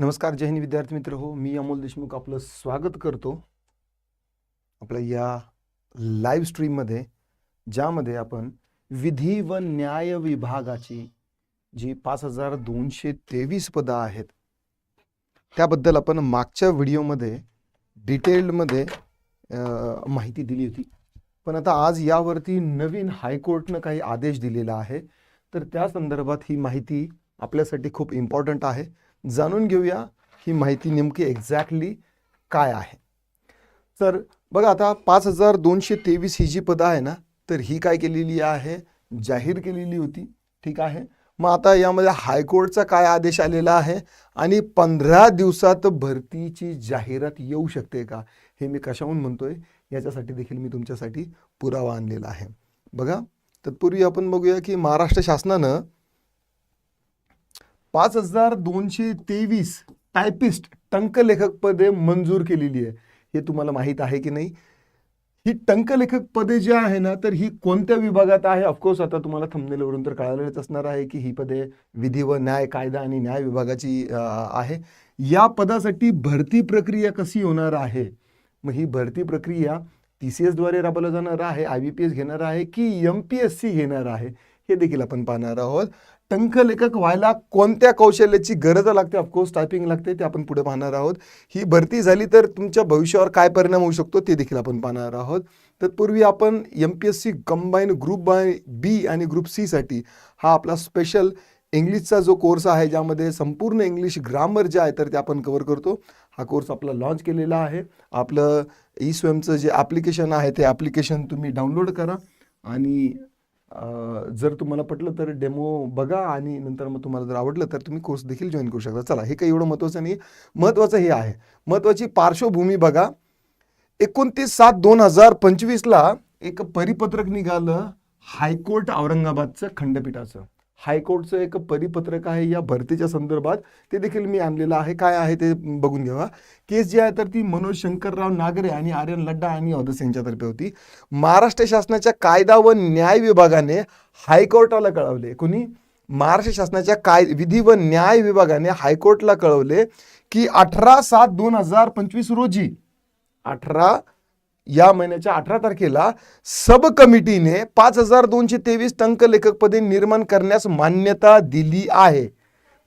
नमस्कार जय हिंद विद्यार्थी मित्र. हो मी अमोल देशमुख आपलं स्वागत करतो. आपल्या या लाईव्ह स्ट्रीममध्ये ज्यामध्ये आपण विधी व न्याय विभागाची जी पाच हजार दोनशे तेवीस पदं आहेत त्याबद्दल आपण मागच्या व्हिडिओमध्ये डिटेल्डमध्ये माहिती दिली होती. पण आता आज यावरती नवीन हायकोर्टनं काही आदेश दिलेला आहे. तर त्या संदर्भात ही माहिती आपल्यासाठी खूप इम्पॉर्टंट आहे. जाणून घेऊया ही माहिती नेमकी एक्झॅक्टली काय आहे. तर बघा आता पाच हजार दोनशे तेवीस ही जी पदं आहे ना तर ही काय केलेली आहे? जाहीर केलेली होती ठीक आहे. मग आता यामध्ये हायकोर्टचा काय आदेश आलेला आहे आणि पंधरा दिवसात भरतीची जाहिरात येऊ शकते का? हे मी कशाहून म्हणतोय? याच्यासाठी देखील मी तुमच्यासाठी पुरावा आणलेला आहे. बघा तत्पूर्वी आपण बघूया की महाराष्ट्र शासनानं पाच हजार दोनशे तेवीस टायपिस्ट टंकलेखक पदे मंजूर केलेली आहे. हे तुम्हाला माहीत आहे की नाही? ही टंकलेखक पदे जी आहे ना तर ही कोणत्या विभागात आहे? ऑफकोर्स आता तुम्हाला थंबनेलवरून तर कळालेच असणार आहे की ही पदे विधी व न्याय कायदा आणि न्याय विभागाची आहे. या पदासाठी भरती प्रक्रिया कशी होणार आहे? मग ही भरती प्रक्रिया टी सी एसद्वारे राबवलं जाणार आहे आय बी पी एस घेणार आहे की एम पी एस सी घेणार आहे? हे देखील आपण पाहणार आहोत. टंकलेखक व्हायला कोणत्या कौशल्याची गरज लागते? ऑफकोर्स टायपिंग लागते ते आपण पुढे पाहणार आहोत. ही भरती झाली तर तुमच्या भविष्यावर काय परिणाम होऊ शकतो ते देखील आपण पाहणार आहोत. तत्पूर्वी आपण M P S C combine group by B आणि ग्रुप सीसाठी हा आपला स्पेशल इंग्लिशचा जो कोर्स आहे ज्यामध्ये संपूर्ण इंग्लिश ग्रामर जे आहे तर ते आपण कवर करतो. हा कोर्स आपला लॉन्च केलेला आहे. आपलं ई स्वयंचं जे ॲप्लिकेशन आहे ते ॲप्लिकेशन तुम्ही डाउनलोड करा. आणि जर तुम्हाला पटलं तर डेमो बघा आणि नंतर मग तुम्हाला जर आवडलं तर तुम्ही कोर्स देखील जॉईन करू शकता. चला हे काही एवढं महत्त्वाचं नाही महत्त्वाचं हे आहे. महत्त्वाची पार्श्वभूमी बघा. एकोणतीस सात दोन हजार पंचवीसला एक परिपत्रक निघालं हायकोर्ट औरंगाबादचं खंडपीठाचं. हायकोर्टचं एक परिपत्रक आहे या भरतीच्या संदर्भात. ते देखील मी आणलेलं आहे. काय आहे ते बघून घ्यावा केस जी आहे तर ती मनोज शंकरराव नागरे आणि आर्यन लड्डा आणि औदस यांच्यातर्फे होती. महाराष्ट्र शासनाच्या कायदा व न्याय विभागाने हायकोर्टाला कळवले. कोणी? महाराष्ट्र शासनाच्या काय विधी व न्याय विभागाने हायकोर्टला कळवले की अठरा सात दोन हजार पंचवीस रोजी अठरा या महिन्याच्या अठरा तारखेला सब कमिटीने पाच हजार दोनशे तेवीस टंक लेखक पदे निर्माण करण्यास मान्यता दिली आहे.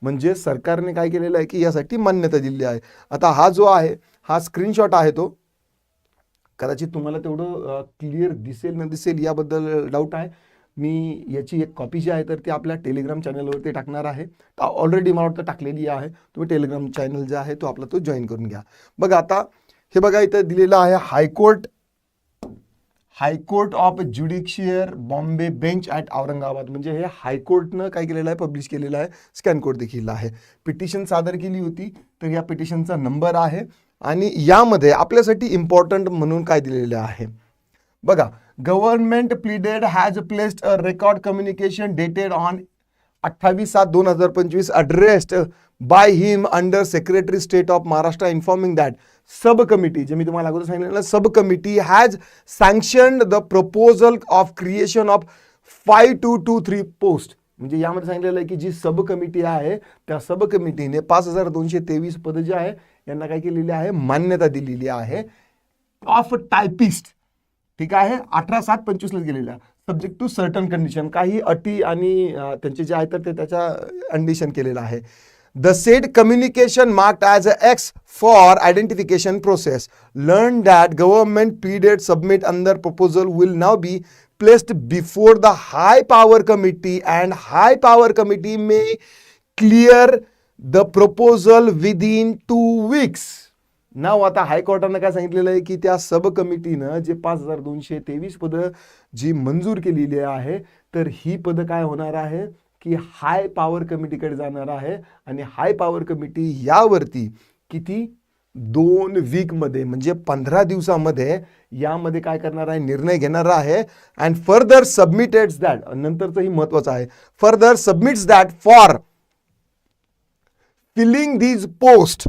म्हणजे सरकारने काय केलेलं आहे की यासाठी मान्यता दिली आहे. आता हा जो आहे हा स्क्रीनशॉट आहे तो. कदाचित तुम्हाला तेवढं क्लिअर दिसेल न दिसेल याबद्दल डाऊट आहे. मी याची एक कॉपी जी आहे तर ती आपल्या टेलिग्राम चॅनलवरती टाकणार आहे. ऑलरेडी मला वाटतं टाकलेली आहे. तुम्ही टेलिग्राम चॅनल जे आहे तो आपला तो जॉईन करून घ्या. बघा आता हे बघा इथं दिलेलं आहे high court. High court of judicature Bombay bench at Aurangabad. म्हणजे हे हायकोर्टनं काय केलेलं आहे पब्लिश केलेलं आहे स्कॅन कोड देखील आहे. पिटिशन सादर केली होती तर या पिटिशनचा नंबर आहे. आणि यामध्ये आपल्यासाठी इम्पॉर्टंट म्हणून काय दिलेलं आहे? बघा government pleader has placed a record communication dated on अठ्ठावीस सात दोन हजार पंचवीस addressed by him under secretary state of Maharashtra informing that sub committee जे मी तुम्हाला अगोदर सांगितलं sub committee has sanction the proposal of creation of five two two three post म्हणजे यामध्ये सांगितलेलं आहे की जी सब कमिटी आहे त्या सब कमिटीने पाच हजार दोनशे तेवीस पद जे आहे यांना काय केलेली आहे? मान्यता दिलेली आहे. ऑफ टायपिस्ट ठीक आहे? अठरा सात पंचवीसला गेलेल्या. सब्जेक्ट टू सर्टन कंडिशन काही अटी आणि त्यांचे जे आहे तर ते त्याच्या कंडिशन केलेलं आहे. The said communication marked as a X for identification process learn that government period submit under proposal will now be placed before the high power committee and high power committee may clear the proposal within two weeks now आता हायकोर्टानं काय सांगितलेलं आहे की त्या सब कमिटीनं जे पाच हजार दोनशे तेवीस पदं जी मंजूर केलेली आहे तर ही पदं काय होणार आहे? की हाय पॉवर कमिटीकडे जाणार आहे आणि हाय पॉवर कमिटी यावरती किती? दोन वीकमध्ये म्हणजे पंधरा दिवसामध्ये यामध्ये काय करणार आहे? निर्णय घेणार आहे. अँड फर्दर सबमिटेड्स दॅट नंतरचं ही महत्वाचं आहे. Further submits that for filling these post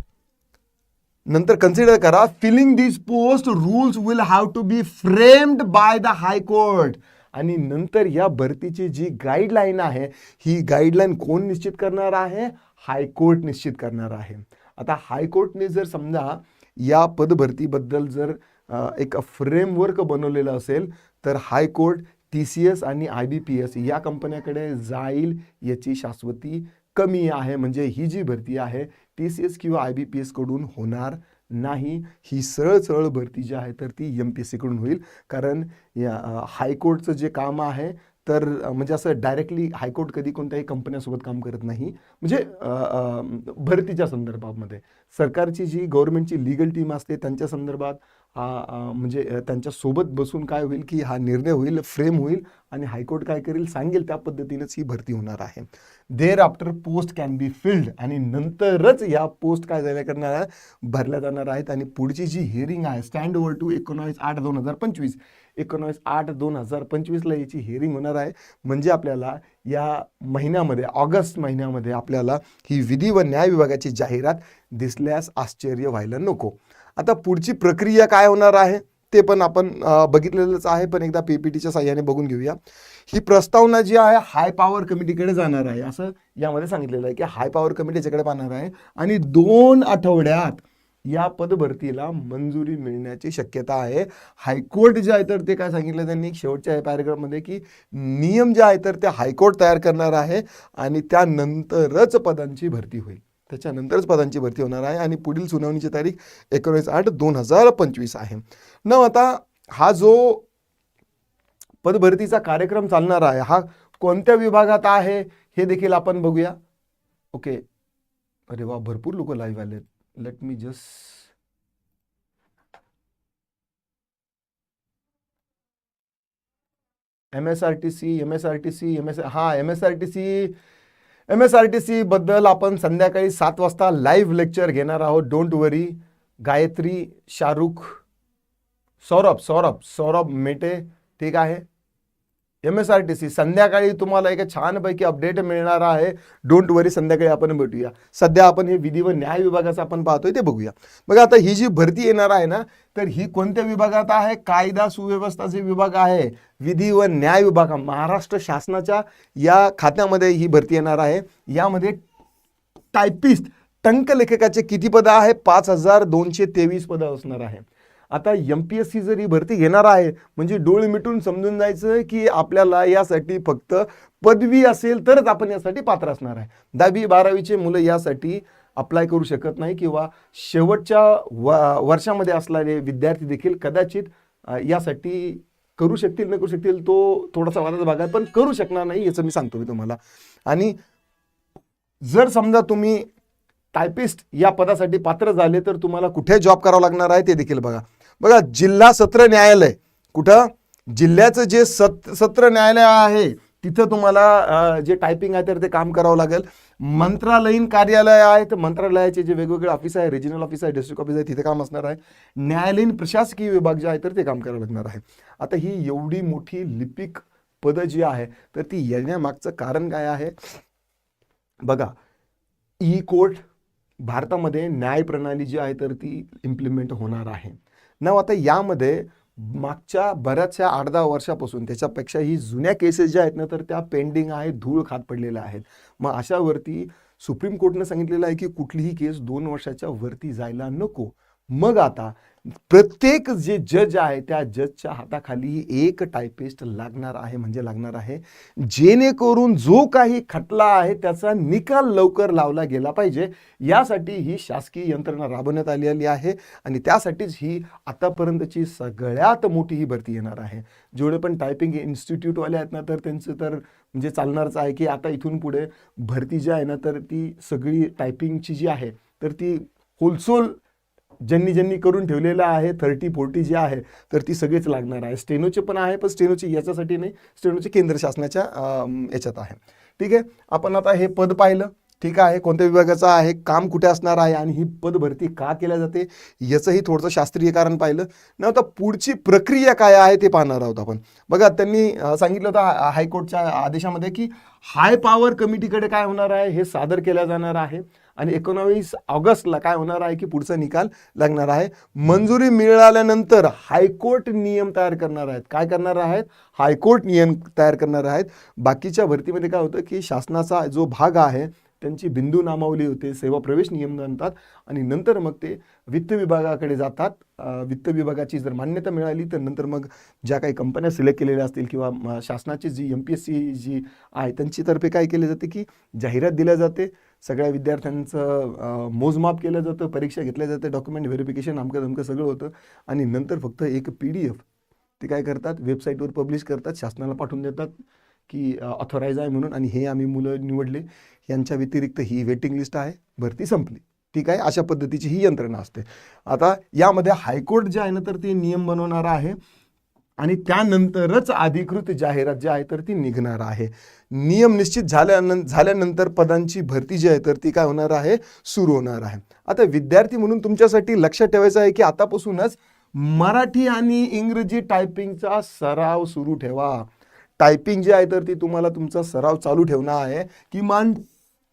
नंतर कन्सिडर करा filling these post rules will have to be framed by the high court आणि नंतर या भरतीची जी गाईडलाईन आहे ही गाईडलाईन कोण निश्चित करणार आहे? हायकोर्ट निश्चित करणार आहे. आता हायकोर्टने जर समजा या पदभरतीबद्दल जर एक फ्रेमवर्क बनवलेलं असेल तर high court T C S आणि आय बी पी एस या कंपन्याकडे जाईल याची शाश्वती कमी आहे. म्हणजे ही जी भरती आहे टी सी एस किंवा आय बी पी एसकडून होणार नाही ही सरळ सरळ भरती जी आहे तर ती एम पी एस सीकडून होईल. कारण या हायकोर्टचं जे काम आहे तर म्हणजे असं डायरेक्टली हायकोर्ट कधी कोणत्याही कंपन्यासोबत काम करत नाही. म्हणजे भरतीच्या संदर्भामध्ये. सरकारची जी गव्हर्नमेंटची लिगल टीम असते त्यांच्या संदर्भात म्हणजे त्यांच्यासोबत बसून काय होईल की हा निर्णय होईल फ्रेम होईल आणि हायकोर्ट काय करेल सांगेल त्या पद्धतीनेच ही भरती होणार आहे. Thereafter post can be filled आणि नंतरच या पोस्ट काय झाल्या करणार भरल्या जाणार आहेत आणि पुढची जी हिअरिंग आहे स्टँड ओव्हर टू एकोणावीस आठ दोन हजार पंचवीस एकोणावीस आठ दोन हजार पंचवीसला याची हिअरिंग होणार आहे. म्हणजे आपल्याला या महिन्यामध्ये ऑगस्ट महिन्यामध्ये आपल्याला ही विधी व न्याय विभागाची जाहिरात दिसल्यास आश्चर्य व्हायला नको. आता पुढची प्रक्रिया काय होणार आहे ते पण आपण बघितलेलंच आहे पण एकदा पी पी टीच्या साह्याने बघून घेऊया. ही प्रस्तावना जी आहे हाय पॉवर कमिटीकडे जाणार आहे. असं यामध्ये सांगितलेलं आहे की हाय पॉवर कमिटीच्याकडे पाहणार आहे. आणि दोन आठवड्यात या पदभरतीला मंजुरी मिळण्याची शक्यता आहे. हायकोर्ट जे आहे तर ते काय सांगितलं त्यांनी? शेवटच्या पॅरेग्राफमध्ये की नियम जे आहे तर ते हायकोर्ट तयार करणार आहे आणि त्यानंतरच पदांची भरती होईल. त्याच्यानंतरच पदांची भरती होणार आहे आणि पुढील सुनावणीची तारीख एकोणीस आठ दोन हजार पंचवीस आहे. न आता हा जो पदभरतीचा कार्यक्रम चालणार आहे हा कोणत्या विभागात आहे हे देखील आपण बघूया. ओके. अरे वा भरपूर लोक लाईव्ह आले let me just M S R T C M S R T C M S हाँ M S R T C M S R T C बद्दल आपण संध्याकाळी सात लेक्चर घेणार आहोत. डोंट वरी गायत्री, शाहरुख, सौरभ सौरभ सौरभ मेटे, ठीक आहे? M S R T C संध्याकाळी तुम्हाला एक छानपैकी अपडेट मिळणार आहे. डोंट वरी संध्याकाळी आपण भेटूया. सध्या आपण हे विधी व न्याय विभागाचं आपण पाहतोय ते बघूया. बघा आता ही जी भरती येणार आहे ना तर ही कोणत्या विभागात आहे? कायदा सुव्यवस्था जे विभाग आहे. विधी व न्याय विभाग महाराष्ट्र शासनाच्या या खात्यामध्ये ही भरती येणार आहे. यामध्ये टायपिस्ट टंकलेखकाचे किती पदं आहे पाच हजार दोनशे तेवीस पदं असणार आहे. आता एम पी एस सी जर ही भरती घेणार आहे म्हणजे डोळे मिटून समजून जायचं की आपल्याला यासाठी फक्त पदवी असेल तरच आपण यासाठी पात्र असणार आहे. दहावी बारावीचे मुलं यासाठी अप्लाय करू शकत नाही किंवा शेवटच्या व वर्षामध्ये असणारे विद्यार्थी देखील कदाचित यासाठी करू शकतील न करू शकतील तो थोडासा वादाचा भाग आहे पण करू शकणार नाही याचं मी सांगतो मी तुम्हाला. आणि जर समजा तुम्ही टायपिस्ट या पदासाठी पात्र झाले तर तुम्हाला कुठे जॉब करावा लागणार आहे ते देखील बघा. बघा जिल्हा सत्र न्यायालय कुठं? जिल्ह्याचं जे सत सत्र न्यायालय आहे तिथं तुम्हाला जे टायपिंग आहे तर ते काम करावं लागेल. मंत्रालयीन कार्यालय आहे तर मंत्रालयाचे जे वेगवेगळे ऑफिस आहे रिजनल ऑफिस आहे डिस्ट्रिक्ट ऑफिस आहे तिथे काम असणार आहे. न्यायालयीन प्रशासकीय विभाग जे आहे तर ते काम करावं लागणार आहे. आता ही एवढी मोठी लिपिक पदं जी आहे तर ती येण्यामागचं कारण काय आहे? बघा ई कोर्ट भारतामध्ये न्याय प्रणाली जी आहे तर ती इम्प्लिमेंट होणार आहे. ना आता यामध्ये मागच्या बऱ्याचशा आठ दहा वर्षापासून त्याच्यापेक्षा ही जुन्या केसेस ज्या आहेत ना तर त्या पेंडिंग आहेत धूळ खात पडलेल्या आहेत. मग अशावरती सुप्रीम कोर्टनं सांगितलेलं आहे की कुठलीही केस दोन वर्षाच्या वरती जायला नको. मग आता प्रत्येक जे जज आहे त्या जजच्या हाताखाली एक टायपिस्ट लागणार आहे म्हणजे लागणार आहे. जेणेकरून जो काही खटला आहे त्याचा निकाल लवकर लावला गेला पाहिजे. यासाठी ही शासकीय यंत्रणा राबवण्यात आलेली आहे. आणि त्यासाठीच ही आतापर्यंतची सगळ्यात मोठी ही भरती येणार आहे. जेवढे पण टायपिंग इन्स्टिट्यूटवाले आहेत ना तर त्यांचं तर म्हणजे चालणारच आहे की आता इथून पुढे भरती जी आहे ना तर ती सगळी टायपिंगची जी आहे तर ती होलसोल ज्यांनी ज्यांनी करून ठेवलेलं आहे थर्टी फोर्टी जे आहे तर ती सगळीच लागणार आहे. स्टेनोचे पण आहे पण स्टेनोचे याच्यासाठी नाही. स्टेनोचे केंद्र शासनाच्या याच्यात आहे. ठीक आहे? आपण आता हे पद पाहिलं. ठीक आहे? कोणत्या विभागाचं आहे? काम कुठे असणार आहे? आणि ही पद भरती का केल्या जाते? याचंही थोडंसं शास्त्रीय कारण पाहिलं. न आता पुढची प्रक्रिया काय आहे ते पाहणार आहोत आपण. बघा त्यांनी सांगितलं होतं हायकोर्टच्या आदेशामध्ये की हाय पॉवर कमिटीकडे काय होणार आहे? हे सादर केलं जाणार आहे. आणि एकोणावीस ऑगस्टला काय होणार आहे की पुढचा निकाल लागणार आहे? मंजुरी मिळाल्यानंतर हायकोर्ट नियम तयार करणार आहेत. काय करणार आहेत? हायकोर्ट नियम तयार करणार आहेत. बाकीच्या भरतीमध्ये काय होतं की शासनाचा जो भाग आहे त्यांची बिंदू नामावली होते सेवा प्रवेश नियम आणतात आणि नंतर मग ते वित्त विभागाकडे जातात. वित्त विभागाची जर मान्यता मिळाली तर नंतर मग ज्या काही कंपन्या सिलेक्ट केलेल्या असतील किंवा शासनाची जी एम पी एस सी जी आहे त्यांची तर्फे काय केले जाते की जाहिरात दिल्या जाते. सगळ्या विद्यार्थ्यांचं मोजमाप केलं जातं परीक्षा घेतल्या जाते डॉक्युमेंट व्हेरिफिकेशन अमकं धमकं सगळं होतं. आणि नंतर फक्त एक पी डी एफ ते काय करतात? वेबसाईटवर पब्लिश करतात शासनाला पाठवून देतात की ऑथोराईज आहे म्हणून आणि हे आम्ही मुलं निवडले. यांच्या व्यतिरिक्त ही वेटिंग लिस्ट आहे. भरती संपली. ठीक आहे अशा पद्धतीची ही यंत्रणा असते. आता यामध्ये हायकोर्ट जे आहे ना तर ते नियम बनवणारा आहे. आणि त्यानंतरच अधिकृत जाहिरात जी आहे तर ती निघणार आहे. नियम निश्चित झाल्यानं झाल्यानंतर पदांची भरती जी आहे तर ती काय होणार आहे? सुरू होणार आहे. आता विद्यार्थी म्हणून तुमच्यासाठी लक्षात ठेवायचं आहे की आतापासूनच मराठी आणि इंग्रजी टायपिंगचा सराव सुरू ठेवा. टायपिंग जी आहे तर ती तुम्हाला तुमचा सराव चालू ठेवणं आहे. किमान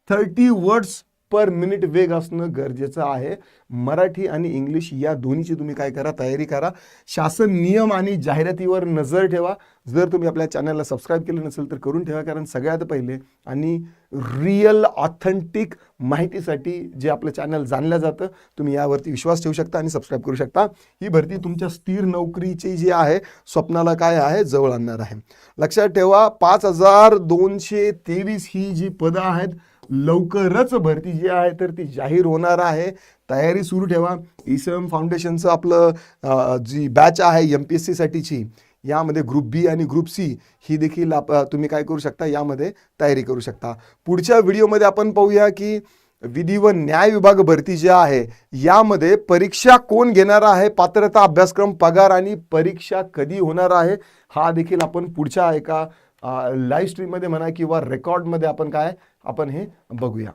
थर्टी वर्ड्स पर मिनिट वेग असणं गरजेचं आहे. मराठी आणि इंग्लिश या दोन्हीची तुम्ही काय करा तयारी करा. शासन नियम आणि जाहिरातीवर नजर ठेवा. जर तुम्ही आपल्या चॅनलला सबस्क्राईब केलं नसेल तर करून ठेवा कारण सगळ्यात पहिले आणि रिअल ऑथेंटिक माहितीसाठी जे आपलं चॅनल जाणलं जातं तुम्ही यावरती विश्वास ठेवू शकता आणि सबस्क्राईब करू शकता. ही भरती तुमच्या स्थिर नोकरीची जी आहे स्वप्नाला काय आहे जवळ आणणार आहे. लक्षात ठेवा पाच हजार दोनशे तेवीस ही जी पदं आहेत लवकरच भरती जी आहे तर ती जाहीर होणार आहे. तयारी सुरू ठेवा. ईसम फाउंडेशनचं आपलं जी बॅच आहे एम पी एस सीसाठीची यामध्ये ग्रुप बी आणि ग्रुप सी ही देखील आप तुम्ही काय करू शकता यामध्ये तयारी करू शकता. पुढच्या व्हिडिओमध्ये आपण पाहूया की विधी व न्याय विभाग भरती जी आहे यामध्ये परीक्षा कोण घेणार आहे पात्रता अभ्यासक्रम पगार आणि परीक्षा कधी होणार आहे हा देखील आपण पुढच्या एका लाईव्ह स्ट्रीममध्ये म्हणा किंवा रेकॉर्डमध्ये आपण काय आपण हे बघूया.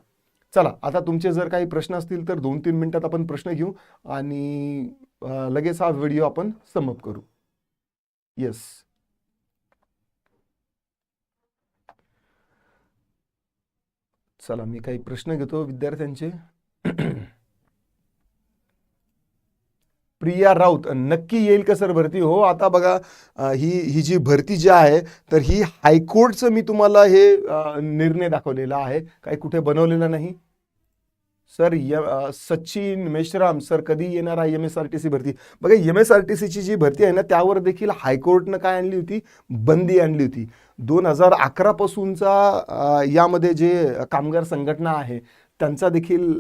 चला आता तुमचे जर काही प्रश्न असतील तर दोन तीन मिनटात आपण प्रश्न घेऊ आणि लगेच हा व्हिडिओ आपण समप करू. येस चला मी काही प्रश्न घेतो विद्यार्थ्यांचे. प्रिया राऊत नक्की येईल का सर भरती? हो आता बघा ही ही जी भरती जी आहे तर ही हायकोर्टचं मी तुम्हाला हे निर्णय दाखवलेला आहे. काही कुठे बनवलेला नाही. सर य सचिन मेश्राम सर कधी येणार आहे M S R T C भरती? बघा एम एस आर टी सीची जी भरती आहे ना त्यावर देखील हायकोर्टनं काय आणली होती? बंदी आणली होती. दोन हजार अकरापासूनचा यामध्ये जे कामगार संघटना आहे त्यांचा देखील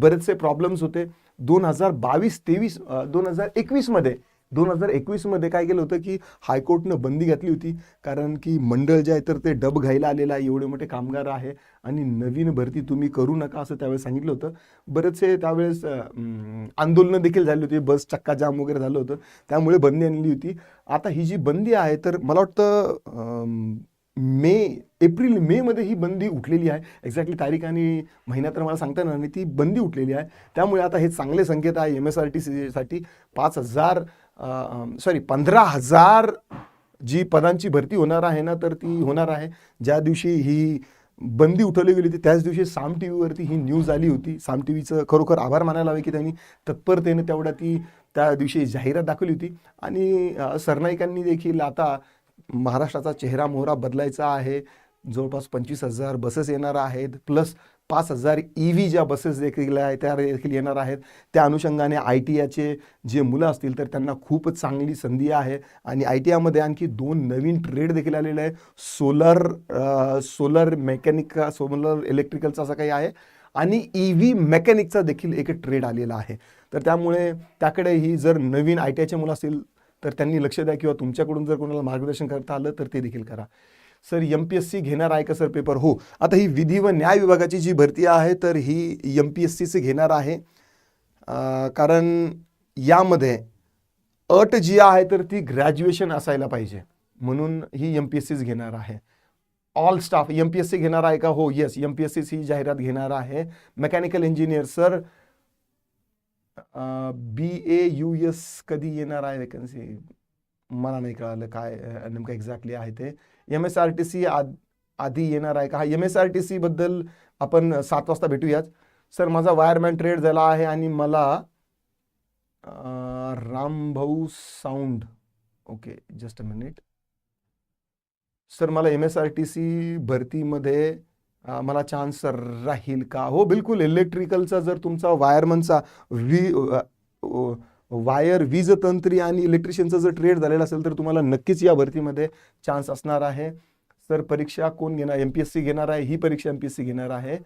बरेचसे प्रॉब्लेम्स होते. दोन हजार बावीस तेवीस दोन हजार एकवीसमध्ये दोन हजार एकवीसमध्ये काय केलं होतं की हायकोर्टनं बंदी घातली होती. कारण की मंडळ जे आहे तर ते डब घ्यायला आलेलं आहे एवढे मोठे कामगार आहे आणि नवीन भरती तुम्ही करू नका असं त्यावेळेस सांगितलं होतं. बरेचसे त्यावेळेस आंदोलनं देखील झाली होती. बस चक्का जाम वगैरे झालं होतं. त्यामुळे बंदी आणली होती. आता ही जी बंदी आहे तर मला वाटतं मे एप्रिल मे मध्ये ही बंदी उठलेली आहे. एक्झॅक्टली तारीख आणि महिना तर मला सांगता येणार नाही ती बंदी उठलेली आहे. त्यामुळे आता हे चांगले संकेत आहे एम एस आर टी सीसाठी पाच हजार सॉरी पंधरा हजार जी पदांची भरती होणार आहे ना तर ती होणार आहे. ज्या दिवशी ही बंदी उठवली गेली होती त्याच दिवशी साम टी व्हीवरती ही न्यूज आली होती. साम टी व्हीचं खरोखर आभार मानायला हवे की त्यांनी तत्परतेने तेवढ्या ती त्या दिवशी जाहिरात दाखवली होती. आणि सरनाईकांनी देखील आता महाराष्ट्राचा चेहरा मोहरा बदलायचा आहे. जवळपास पंचवीस हजार बसेस येणार आहेत. प्लस पाच हजार ई व्ही ज्या बसेस देखील आहे त्या देखील येणार आहेत. त्या अनुषंगाने आय टी आयचे जे मुलं असतील तर त्यांना खूप चांगली संधी आहे. आणि आय टी आयमध्ये आणखी दोन नवीन ट्रेड देखील आलेले आहे सोलर सोलर मेकॅनिक सोलर इलेक्ट्रिकलचा असं काही आहे. आणि ई व्ही मेकॅनिकचा देखील एक ट्रेड आलेला आहे. तर त्यामुळे त्याकडेही जर नवीन आय टी आयचे मुलं असतील तर त्यांनी लक्ष द्या किंवा तुमच्याकडून जर कोणाला मार्गदर्शन करता आलं तर ते देखील करा. Sir M P S C घेणार आहे का सर पेपर हो. आता ही विधी व न्याय विभागाची जी भरती आहे तर ही एम पी एस सीचे घेणार आहे. कारण यामध्ये अट जी आहे तर ती ग्रॅज्युएशन असायला पाहिजे. म्हणून ही एम पी एस सीच घेणार आहे. All staff M P S C घेणार आहे का? हो yes M P S C ही जाहिरात घेणार आहे. Mechanical engineer sir B A U S कधी येणार आहे वेकन्सी मला नाही कळालं काय नेमकं एक्झॅक्टली आहे ते. M S R T C आधी येणार आहे का? हा एम एस आर टी सीबद्दल आपण सात वाजता भेटूयाच सर माझा वायरमॅन ट्रेड झाला आहे आणि मला Rambhau sound. Okay just a minute sir मला M S R T C भरतीमध्ये मला चान्स राहील का? हो बिलकुल. इलेक्ट्रिकलचा जर तुमचा वायरमनचा वी वायर वीज तंत्री आणि इलेक्ट्रिशियनचा जर ट्रेड झालेला असेल तर तुम्हाला नक्कीच या भरतीमध्ये चान्स असणार आहे. सर परीक्षा कोण घेणार? एम पी एस सी घेणार आहे. ही परीक्षा एम पी एस सी घेणार आहे.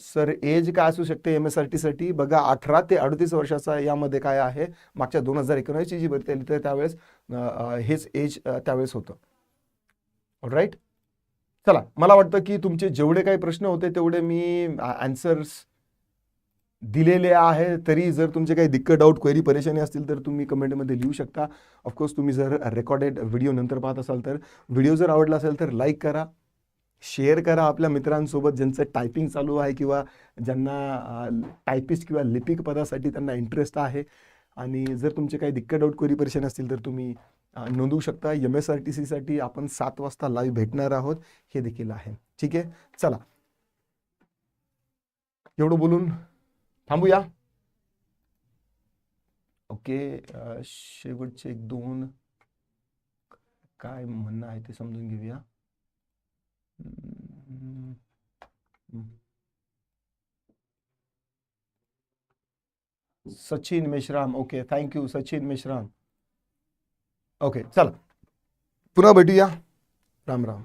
सर एज काय असू शकते एम एस आर टीसाठी बघा अठरा ते अडतीस वर्षाचा यामध्ये काय आहे? मागच्या दोन हजार एकोणीसची जी भरती आली तर त्यावेळेस हेच एज त्यावेळेस होतं. राईट चला मला वाटतं की तुमचे जेवढे काही प्रश्न होते तेवढे मी आन्सर्स दिलेले आहे. तरी जर तुमचे काही दिक्कत डाऊट क्वेरी परेशानी असतील तर तुम्ही कमेंटमध्ये लिहू शकता. ऑफकोर्स तुम्ही जर रेकॉर्डेड व्हिडिओ नंतर पाहत असाल तर व्हिडिओ जर आवडला असेल तर लाईक करा. शेअर करा आपल्या मित्रांसोबत ज्यांचं टायपिंग चालू आहे किंवा ज्यांना टायपिस्ट किंवा लिपिक पदासाठी त्यांना इंटरेस्ट आहे. आणि जर तुमचे काही दिक्कत डाऊट क्वेरी परेशानी असतील तर तुम्ही नोंदवू शकता. एम एस आर टी सीसाठी आपण सात वाजता लाईव्ह भेटणार आहोत. हे देखील आहे. ठीक आहे? चला. एवढं बोलून थांबूया. ओके. शेवटचे एक दोन. काय म्हणणं आहे ते समजून घेऊया. Sachin Meshram. Okay. Thank you Sachin Meshram. Okay चला. पुन्हा भेटूया. राम राम.